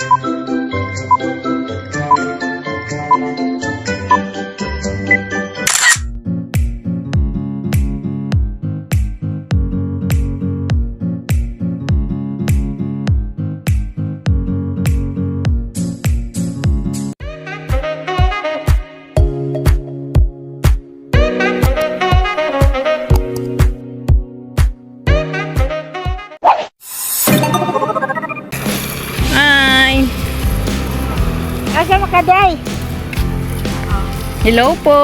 Thank you. Asa makaday? Hello po!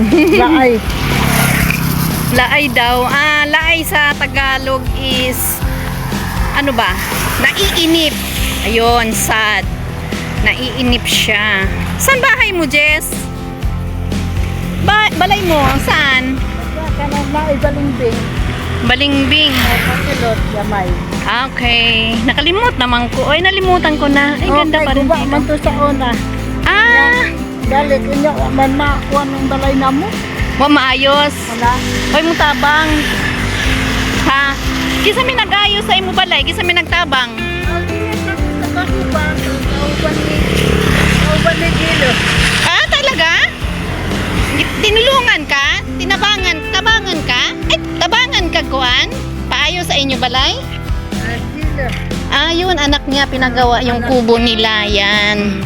Laay. Laay daw. Ah, laay sa Tagalog is ano ba? Naiinip. Ayun, sad. Naiinip siya. Saan bahay mo, Jess? Ba balay mo? Saan? Kanang laay balimbing. Balingbing. Kasilot, gamay. Ah, okay. Nakalimut naman ko. Ay, nalimutan ko na. Ay, ganda pa rin dito. man to sa una. Ah! Dali, kanya, man makakuha ng balay na mo. Wa maayos. Wala. Hoy mo tabang. Ha? Kisa may nag-ayos sa imo balay, kisa may nagtabang. Ah, talaga? Tinulungan ka? Tinabangan, tabangan ka? Ay, tabangan ka kuan? Paayos sa inyo balay? Ah, yun, anak niya, pinagawa yung kubo nila, yan.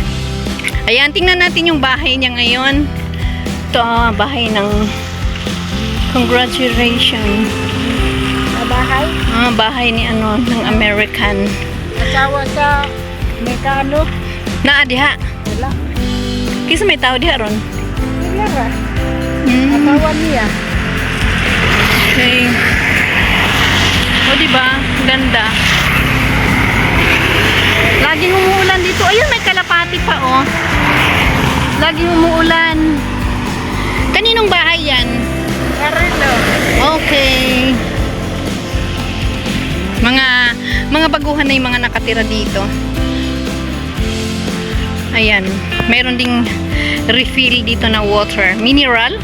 Ayan, tingnan natin yung bahay niya ngayon. Ito, ah, bahay ng congratulations. Bahay. Ah, bahay ni ano, ng American. Asawa sa mekano. Naa diha. Wala. Kisa may tao diha ron. Wala ra. Hmm. Asawa niya. Okay. O, di ba? Ganda. Laging umuulan dito. Ayun, may kalapati pa, oh. Laging umuulan. Kaninong bahay yan? Carilo. Okay. Mga mga baguhan na yung mga nakatira dito. Ayan. Meron ding refill dito na water. Mineral.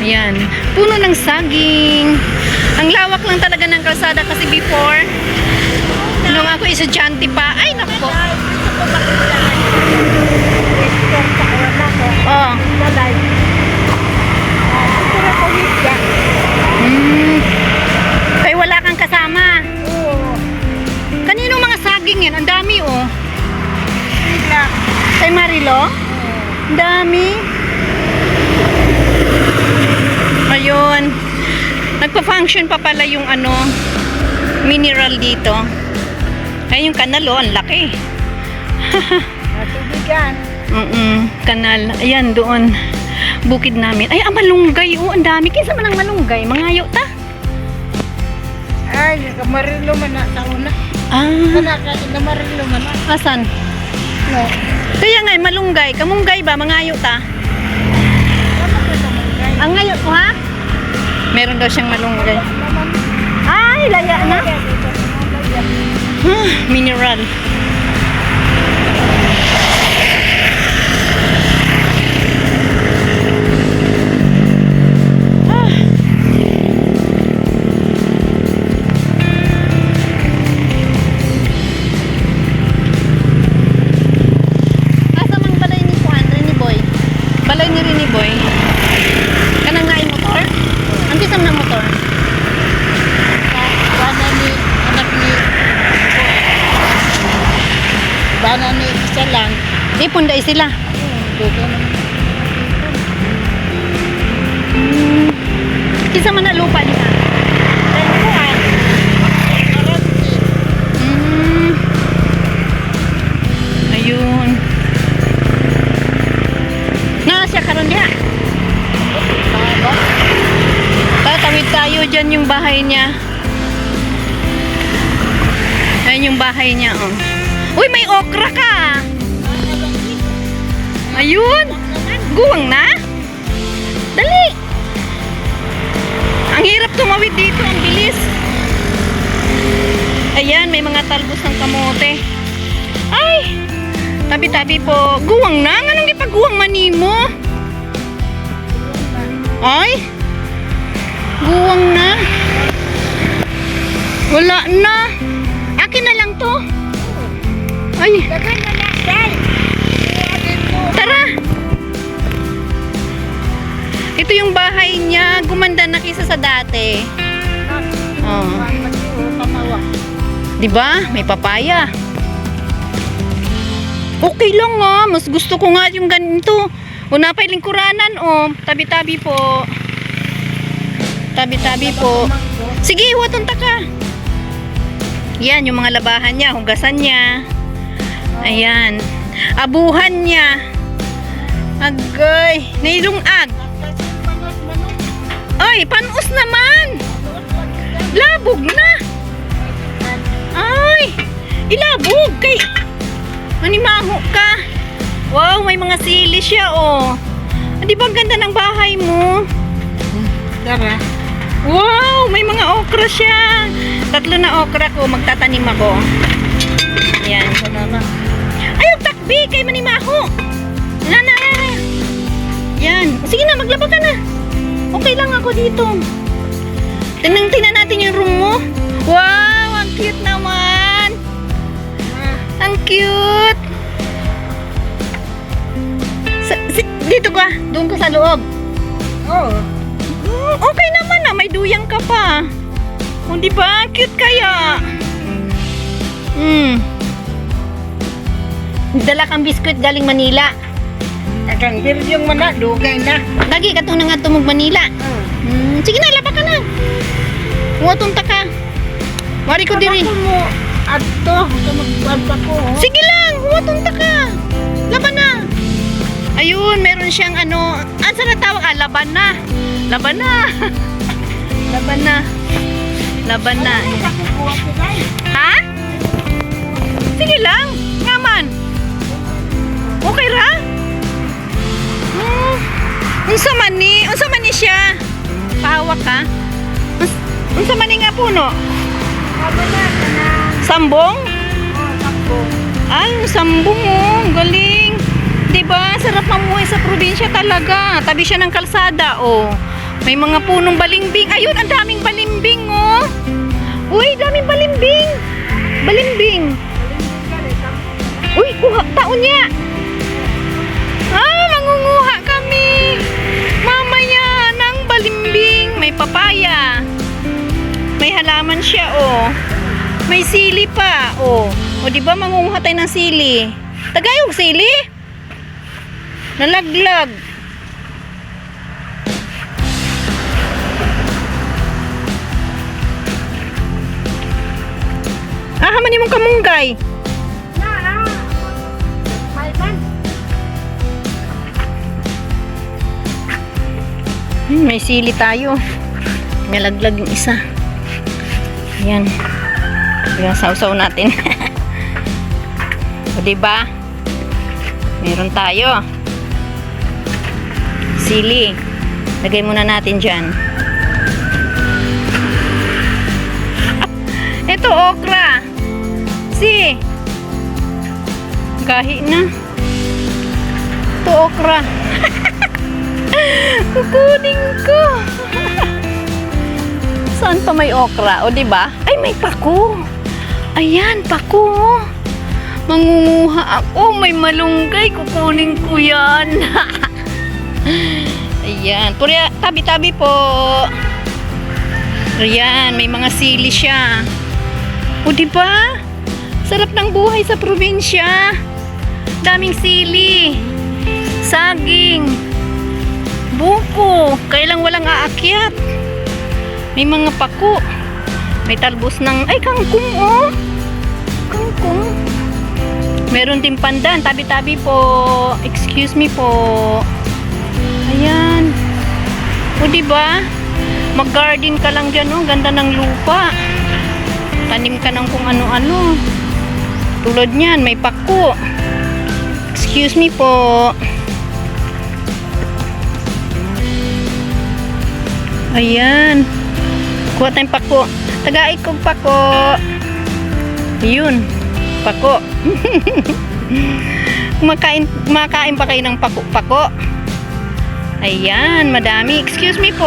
Ayan. Puno ng saging. Ang lawak lang talaga ng kalsada kasi before, estudyante pa, ay nako. Oh. Hmm. Kaya wala kang kasama. Kanino mga saging yan? Ang dami oh. Kay Marilo? Ang dami. Ayun. Nagpa-function pa pala yung ano, mineral dito. Ay, yung kanal oh, ang laki. Natubigan. Mm kanal. Ayan, doon. Bukid namin. Ay, ang malunggay. Oh, ang dami. Kinsa man ang malunggay? Mangayo ta. Ay, kamarilo man na sa una. Ah, Kana ka kamarilo man na. asan? No. Kaya nga, malunggay. Kamunggay ba? Mangayo ta. Ang ngayo ko, ha? Meron daw siyang malunggay. Ay, laya na. Kaya dito sa mga laya. Ah, mineral. Sila. Na. Kisa man na lupa nila. Tentuan. Marami. Mm. Ayun. Na siya karon. Baba. Tatawid tayo dyan yung bahay niya. Ayan yung bahay niya, oh. Uy, may okra ka! Ayun! Guwang na? Dali! Ang hirap tumawid dito, ang bilis. Ayan, may mga talbos ng kamote. Ay! Tabi-tabi po. Guwang na? Nga nang ipagguwang manimo? Ay! Guwang na. Wala na. Akin na dito. Ay, Dagan na na. Tara. Ito yung bahay niya. Gumanda na kisa sa dati. Oh. Kuhaan man ko, pamawa. Di ba? May papaya. Okay lang nga. Mas gusto ko nga yung ganito. Una pa yung lingkuranan, oh. Tabi-tabi po. Tabi-tabi po. Sige, huwatunta ka. Yan, yung mga labahan niya, hugasan niya. Ayan. Abuhan niya. Agay. Nailungag. Ay, panus naman. Labog na. Ay, ilabog kay Manimaho ka. Wow, may mga sili siya, oh. Ah, Di ba ganda ng bahay mo? Tara. Wow, may mga okra siya. Tatlo na okra ko, magtatanim ako. Yan. Ay, takbi kay Manimaho. Na, na, na, na. Yan. Sige na, maglaba ka na. Okay lang ako dito. Tingnan, tingnan natin yung room mo. Wow, ang cute naman. Ang cute. Sa, si, dito ka, doon ka sa loob. Oh. Okay naman na, may duyang ka pa. O, di ba? Cute kaya. Hmm. Dala kang biskuit galing Manila. Agang yung mana, dugay na. Lagi ka na nga tumog Manila. Hmm. Sige na, laba ka na. Huwatunta ka. Mari ko diri. Ako mo, adto, kamagbuwan pa ko. oh. Sige lang, huwatunta ka. Laban na. Ayun, meron siyang ano, ang sa natawag, ah, laban na. Laban na. laban na. Laban na. Ha? Sige lang. Unsa man ni? Unsa man ni siya? Pahawak ka? Uns- Unsa man ni nga puno? Sambong? Oh, takbo. Ay, sambong oh. Galing. 'Di ba? Sarap mamuhay sa probinsya talaga. Tabi siya ng kalsada oh. May mga punong balimbing. Ayun, ang daming balimbing oh. Uy, daming balimbing. Balimbing. Uy, kuha, taon niya. Papaya. May halaman siya, oh. May sili pa, oh. O, di ba mangunguha tayo ng sili? Tagayog sili? Nalaglag. Ah, haman mong kamunggay. Hmm, may sili tayo. Nalaglag yung isa. Yan. Yan, sausaw natin. o, diba? Meron tayo. Sili. Lagay muna natin dyan. Ito, okra. Si. Gahi na. Ito, okra. Kukunin ko. Saan pa may okra? O, di ba? Ay, may pako. Ayan, pako. Mangunguha ako. May malunggay. Kukunin ko yan. Ayan. Pura, tabi-tabi po. Ayan, may mga sili siya. O, di ba? Sarap ng buhay sa probinsya. Daming sili. Saging. Buko. Kailang walang aakyat. May mga pako. May talbos ng... Ay, kangkong, oh. Kangkong. Meron din pandan. Tabi-tabi po. Excuse me po. Ayan. O, diba? Mag-garden ka lang dyan, oh. Ganda ng lupa. Tanim ka ng kung ano-ano. Tulad niyan, may pako. Excuse me po. Ayan. Kuha tayong pako. Tagaig kong pako. Ayun. Pako. Kumakain, kumakain pa kayo ng pako-pako. Ayan, madami. Excuse me po.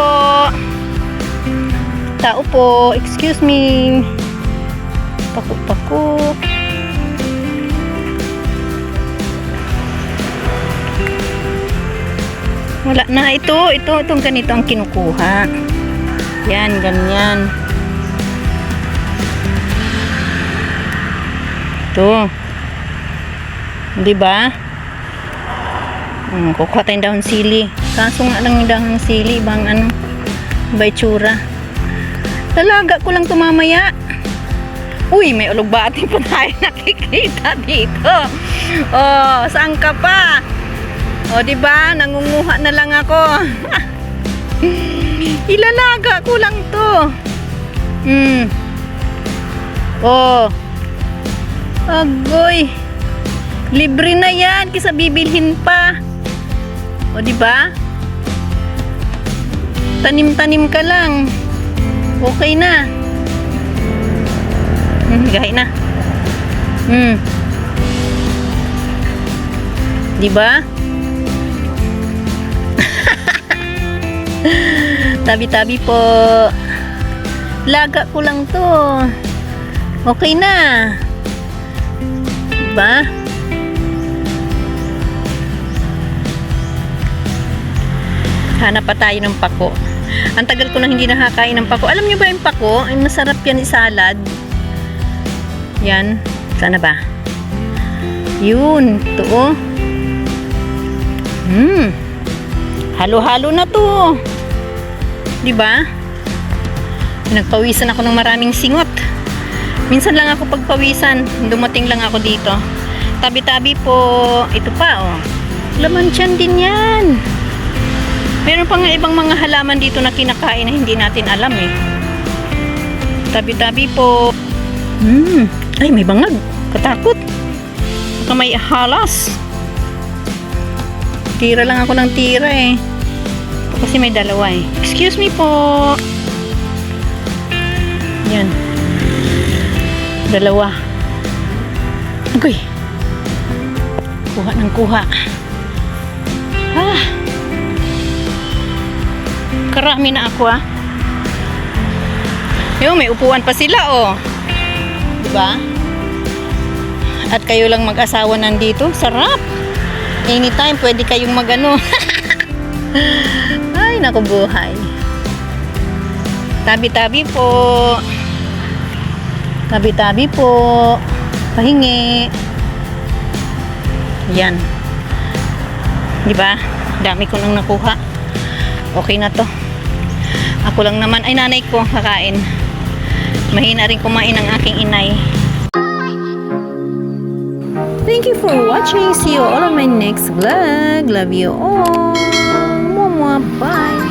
Tao po. Excuse me. Pako-pako. Wala na. Ito, ito, itong ganito ang kinukuha. Yan, ganyan. Ito. Di ba? Hmm, kukuha tayong dahon sili. Kaso nga lang yung dahon sili, ibang ano, iba itsura. Lalaga ko lang tumamaya. Uy, may ulugbati pa tayo nakikita dito. Oh, saan ka pa? O, di ba? Nangunguha na lang ako. Ilalaga ko lang to. Hmm. Oh. Agoy. Libre na yan kisa bibilhin pa. O, di ba? Tanim-tanim ka lang. Okay na. Hmm, gahi na. Hmm. Di ba? Tabi-tabi po. Laga ko lang to. Okay na. Diba? Hanap pa tayo ng pako. Ang tagal ko nang hindi nakakain ng pako. Alam niyo ba yung pako? Ay masarap yan isalad. Yan. Sana ba? Yun. Ito oh. Hmm. Halo-halo na to. 'Di ba? Nagpawisan ako ng maraming singot. Minsan lang ako pagpawisan, dumating lang ako dito. Tabi-tabi po, ito pa oh. Laman tiyan din 'yan. Meron pa nga ibang mga halaman dito na kinakain na hindi natin alam eh. Tabi-tabi po. Hmm, ay may bangag. Katakot. Baka may halas. Tira lang ako ng tira eh. Kasi may dalawa eh. Excuse me po. Yan. Dalawa. Agoy. Kuha ng kuha. Ah. Karami na ako ah. Yo, may upuan pa sila oh. Diba? At kayo lang mag-asawa nandito. Sarap. Anytime, pwede kayong magano. Ay, naku buhay. Tabi-tabi po. Tabi-tabi po. Pahingi. Yan. Di ba? Dami ko nang nakuha. Okay na to. Ako lang naman, ay nanay ko kakain. Mahina rin kumain ang aking inay. Thank you for watching. See you all on my next vlog. Love you all. Bye.